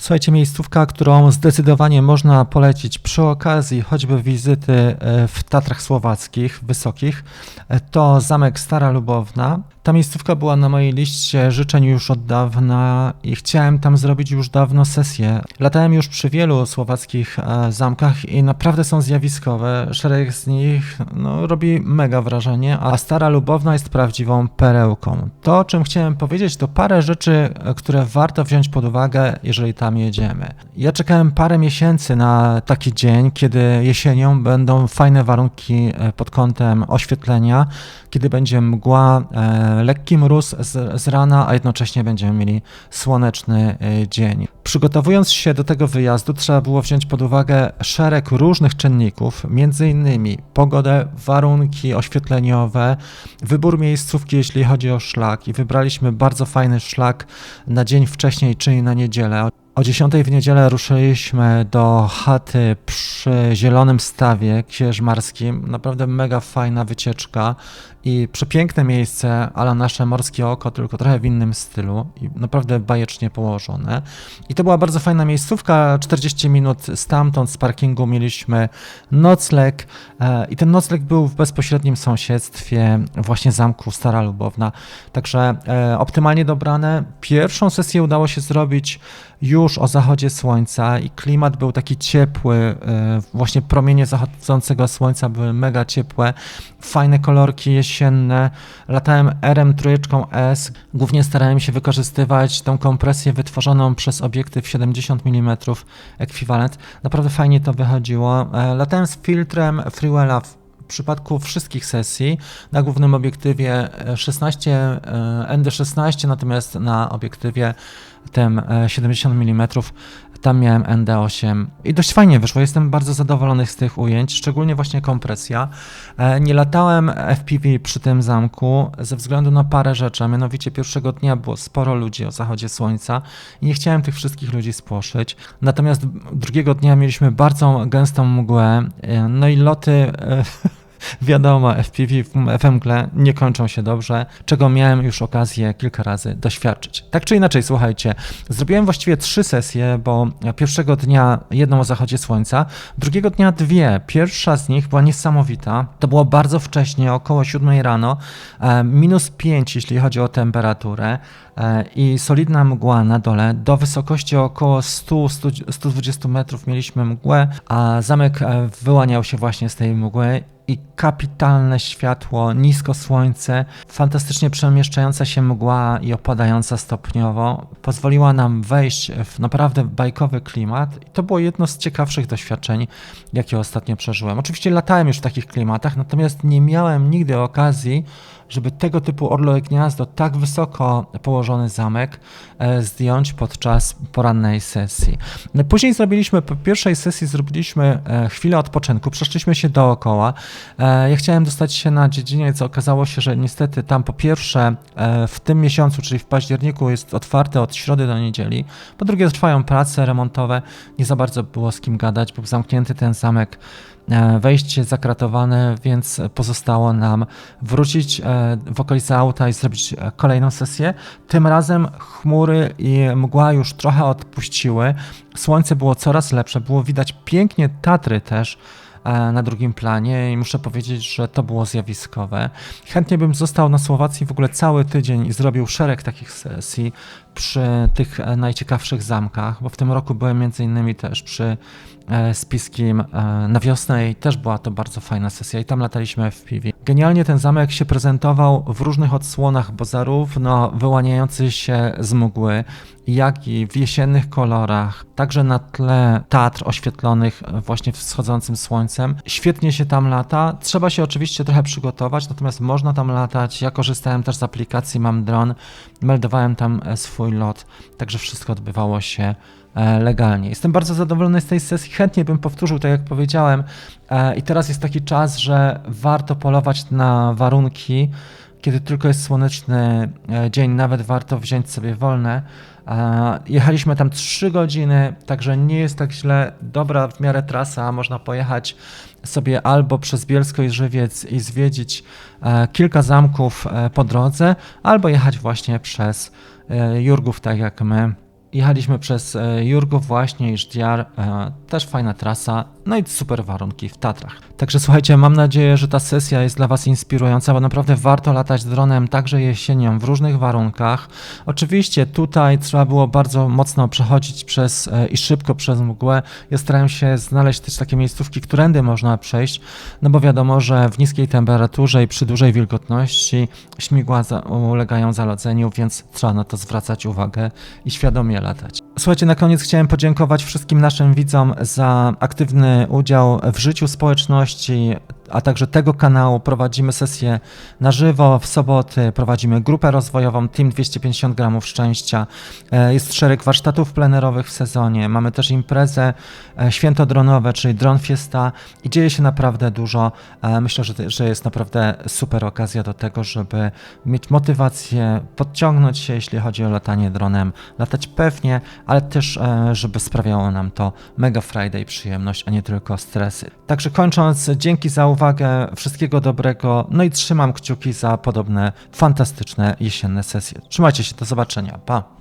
Słuchajcie, miejscówka, którą zdecydowanie można polecić przy okazji choćby wizyty e, w Tatrach Słowackich, wysokich, e, to zamek Stara Lubowna. Ta miejscówka była na mojej liście życzeń już od dawna i chciałem tam zrobić już dawno sesję. Latałem już przy wielu słowackich e, zamkach i naprawdę są zjawiskowe. Szereg z nich no, robi mega wrażenie, a Stara Lubowna jest prawdziwą perełką. To, o czym chciałem powiedzieć, to parę rzeczy, e, które warto wziąć pod uwagę, jeżeli tam jedziemy. Ja czekałem parę miesięcy na taki dzień, kiedy jesienią będą fajne warunki e, pod kątem oświetlenia, kiedy będzie mgła, e, lekki mróz z, z rana, a jednocześnie będziemy mieli słoneczny e, dzień. Przygotowując się do tego wyjazdu, trzeba było wziąć pod uwagę szereg różnych czynników, innymi pogodę, warunki oświetleniowe, wybór miejscówki, jeśli chodzi o szlak i wybraliśmy bardzo fajny szlak na dzień wcześniej, czyli na niedzielę. O 10 w niedzielę ruszyliśmy do chaty przy Zielonym Stawie Księżmarskim. Naprawdę mega fajna wycieczka i przepiękne miejsce, ale nasze morskie oko, tylko trochę w innym stylu i naprawdę bajecznie położone. I to była bardzo fajna miejscówka, 40 minut stamtąd z parkingu mieliśmy nocleg e, i ten nocleg był w bezpośrednim sąsiedztwie właśnie zamku Stara Lubowna, także e, optymalnie dobrane. Pierwszą sesję udało się zrobić już o zachodzie słońca i klimat był taki ciepły, e, właśnie promienie zachodzącego słońca były mega ciepłe, fajne kolorki jesienne. Latałem RM trójeczką S, głównie starałem się wykorzystywać tą kompresję wytworzoną przez obiektyw 70 mm ekwiwalent. Naprawdę fajnie to wychodziło. E, latałem z filtrem Freewella przypadku wszystkich sesji na głównym obiektywie 16 ND16, natomiast na obiektywie tym 70 mm tam miałem ND8 i dość fajnie wyszło. Jestem bardzo zadowolony z tych ujęć, szczególnie właśnie kompresja. E, nie latałem FPV przy tym zamku ze względu na parę rzeczy, a mianowicie pierwszego dnia było sporo ludzi o zachodzie słońca i nie chciałem tych wszystkich ludzi spłoszyć. Natomiast drugiego dnia mieliśmy bardzo gęstą mgłę, e, no i loty e, Wiadomo, FPV w mgle nie kończą się dobrze, czego miałem już okazję kilka razy doświadczyć. Tak czy inaczej, słuchajcie, zrobiłem właściwie trzy sesje, bo pierwszego dnia jedną o zachodzie słońca, drugiego dnia dwie. Pierwsza z nich była niesamowita. To było bardzo wcześnie, około 7 rano, e, minus 5, jeśli chodzi o temperaturę e, i solidna mgła na dole. Do wysokości około 100-120 metrów mieliśmy mgłę, a zamek e, wyłaniał się właśnie z tej mgły i kapitalne światło, nisko słońce, fantastycznie przemieszczająca się mgła i opadająca stopniowo pozwoliła nam wejść w naprawdę bajkowy klimat i to było jedno z ciekawszych doświadczeń, jakie ostatnio przeżyłem. Oczywiście latałem już w takich klimatach, natomiast nie miałem nigdy okazji żeby tego typu orlowe gniazdo, tak wysoko położony zamek e, zdjąć podczas porannej sesji. Później zrobiliśmy, po pierwszej sesji zrobiliśmy e, chwilę odpoczynku, przeszliśmy się dookoła. E, ja chciałem dostać się na dziedziniec, okazało się, że niestety tam po pierwsze w tym miesiącu, czyli w październiku jest otwarte od środy do niedzieli, po drugie trwają prace remontowe, nie za bardzo było z kim gadać, był zamknięty ten zamek E, wejście zakratowane, więc pozostało nam wrócić e, w okolice auta i zrobić e, kolejną sesję. Tym razem chmury i mgła już trochę odpuściły. Słońce było coraz lepsze, było widać pięknie Tatry też na drugim planie i muszę powiedzieć, że to było zjawiskowe. Chętnie bym został na Słowacji w ogóle cały tydzień i zrobił szereg takich sesji przy tych najciekawszych zamkach, bo w tym roku byłem między innymi też przy E, z Piskiem e, na wiosnę i też była to bardzo fajna sesja i tam lataliśmy w piwie. Genialnie ten zamek się prezentował w różnych odsłonach, bo zarówno wyłaniający się z mgły, jak i w jesiennych kolorach, także na tle Tatr oświetlonych właśnie wschodzącym słońcem. Świetnie się tam lata. Trzeba się oczywiście trochę przygotować, natomiast można tam latać. Ja korzystałem też z aplikacji Mam Dron, meldowałem tam e, swój lot, także wszystko odbywało się E, legalnie. Jestem bardzo zadowolony z tej sesji, chętnie bym powtórzył, tak jak powiedziałem. E, I teraz jest taki czas, że warto polować na warunki, kiedy tylko jest słoneczny e, dzień, nawet warto wziąć sobie wolne. Jechaliśmy tam 3 godziny, także nie jest tak źle. Dobra w miarę trasa, można pojechać sobie albo przez Bielsko i Żywiec i zwiedzić kilka zamków po drodze, albo jechać właśnie przez Jurgów, tak jak my Jechaliśmy przez e, Jurgów właśnie i Żdiar, e, też fajna trasa, no i super warunki w Tatrach. Także słuchajcie, mam nadzieję, że ta sesja jest dla Was inspirująca, bo naprawdę warto latać dronem także jesienią w różnych warunkach. Oczywiście tutaj trzeba było bardzo mocno przechodzić przez e, i szybko przez mgłę. Ja starałem się znaleźć też takie miejscówki, którędy można przejść, no bo wiadomo, że w niskiej temperaturze i przy dużej wilgotności śmigła ulegają zalodzeniu, więc trzeba na to zwracać uwagę i świadomie latać. Słuchajcie, na koniec chciałem podziękować wszystkim naszym widzom za aktywny udział w życiu społeczności, a także tego kanału. Prowadzimy sesje na żywo w soboty, prowadzimy grupę rozwojową Team 250 gramów szczęścia. E, Jest szereg warsztatów plenerowych w sezonie. Mamy też imprezę e, święto dronowe, czyli Drone Fiesta i dzieje się naprawdę dużo. E, Myślę, że, że jest naprawdę super okazja do tego, żeby mieć motywację, podciągnąć się, jeśli chodzi o latanie dronem, latać pewnie, ale też, żeby sprawiało nam to mega Friday przyjemność, a nie tylko stresy. Także kończąc, dzięki za uwagę, wszystkiego dobrego, no i trzymam kciuki za podobne fantastyczne jesienne sesje. Trzymajcie się, do zobaczenia, pa!